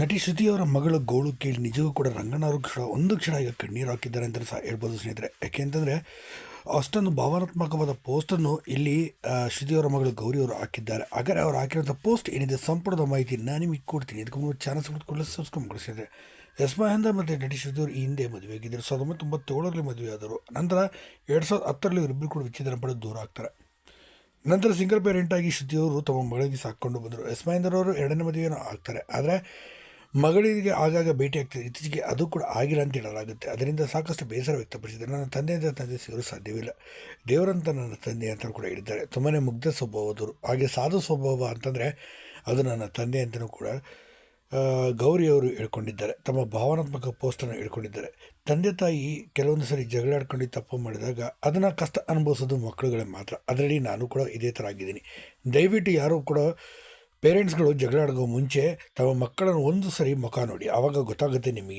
ನಟಿ ಶ್ರುತಿ ಅವರ ಮಗಳ ಗೋಳು ಕೇಳಿ ನಿಜವೂ ಕೂಡ ರಂಗನವರು ಕ್ಷಣ, ಒಂದು ಕ್ಷಣ ಈಗ ಕಣ್ಣೀರು ಹಾಕಿದ್ದಾರೆ ಅಂತ ಸಹ ಹೇಳ್ಬೋದು ಸ್ನೇಹಿತರೆ. ಯಾಕೆಂತಂದರೆ ಅಷ್ಟೊಂದು ಭಾವನಾತ್ಮಕವಾದ ಪೋಸ್ಟನ್ನು ಇಲ್ಲಿ ಶ್ರುತಿ ಅವರ ಮಗಳು ಗೌರಿ ಅವರು ಹಾಕಿದ್ದಾರೆ. ಹಾಗಾದರೆ ಅವರು ಹಾಕಿರೋಂಥ ಪೋಸ್ಟ್ ಏನಿದೆ? ಸಂಪೂರ್ಣದ ಮಾಹಿತಿ ನಾನು ನಿಮಗೆ ಕೊಡ್ತೀನಿ. ಇದಕ್ಕೆ ಮುಂದೆ ಚಾನಲ್ ಸಬ್ಸ್ಕ್ರೈಬ್ ಸಬ್ಸ್ಕ್ರೈಬ್ ಮಾಡಿಸಿದ್ರೆ ಮಹೇಂದ್ರ ಮತ್ತು ನಟಿ ಶ್ರುತಿಯವರು ಈ ಹಿಂದೆ ಮದುವೆ ಆಗಿದ್ದರು. ಸಾವಿರದ ಒಂಬೈನೂರ ತೊಂಬತ್ತೇಳರಲ್ಲಿ ಮದುವೆ ಆದರು. ನಂತರ ಎರಡು ಸಾವಿರದ ಹತ್ತರಲ್ಲಿ ಇವರಿಬ್ಬರು ಕೂಡ ವಿಚ್ಛೇದನ ಪಡೆದು ದೂರ ಆಗ್ತಾರೆ. ನಂತರ ಸಿಂಗಲ್ ಪೇರೆಂಟ್ ಆಗಿ ಶ್ರುತಿಯವರು ತಮ್ಮ ಮಗಳಿಗೆ ಸಾಕೊಂಡು ಬಂದರು. ಎಸ್ ಮಹೇಂದ್ರ ಅವರು ಎರಡನೇ ಮದುವೆಯನ್ನು ಆಗ್ತಾರೆ. ಆದರೆ ಮಗಳಿಗೆ ಆಗಾಗ ಭೇಟಿ ಇತ್ತೀಚೆಗೆ ಅದು ಕೂಡ ಆಗಿಲ್ಲ ಅಂತ ಹೇಳಲಾಗುತ್ತೆ. ಅದರಿಂದ ಸಾಕಷ್ಟು ಬೇಸರ ವ್ಯಕ್ತಪಡಿಸಿದ್ದಾರೆ ನನ್ನ ತಂದೆಯಿಂದ ತಂದೆ ಸಿಗಲು ಸಾಧ್ಯವಿಲ್ಲ. ದೇವರಂತ ನನ್ನ ತಂದೆ ಅಂತ ಕೂಡ ಹೇಳಿದ್ದಾರೆ. ತುಂಬಾ ಮುಗ್ಧ ಸ್ವಭಾವದವರು ಹಾಗೆ ಸಾಧು ಸ್ವಭಾವ ಅಂತಂದರೆ ಅದು ನನ್ನ ತಂದೆ ಅಂತಲೂ ಕೂಡ ಗೌರಿಯವರು ಹೇಳ್ಕೊಂಡಿದ್ದಾರೆ. ತಮ್ಮ ಭಾವನಾತ್ಮಕ ಪೋಸ್ಟನ್ನು ಹೇಳ್ಕೊಂಡಿದ್ದಾರೆ. ತಂದೆ ತಾಯಿ ಕೆಲವೊಂದು ಸರಿ ಜಗಳಾಡ್ಕೊಂಡು ತಪ್ಪು ಮಾಡಿದಾಗ ಅದನ್ನು ಕಷ್ಟ ಅನುಭವಿಸೋದು ಮಕ್ಕಳುಗಳೇ ಮಾತ್ರ. ಅದರಲ್ಲಿ ನಾನು ಕೂಡ ಇದೇ ಥರ ಆಗಿದ್ದೀನಿ. ದಯವಿಟ್ಟು ಯಾರೂ ಕೂಡ ಪೇರೆಂಟ್ಸ್ಗಳು ಜಗಳ ಆಡೋ ಮುಂಚೆ ತಮ್ಮ ಮಕ್ಕಳನ್ನು ಒಂದು ಸರಿ ಮುಖ ನೋಡಿ ಆವಾಗ ಗೊತ್ತಾಗುತ್ತೆ ನಿಮಗೆ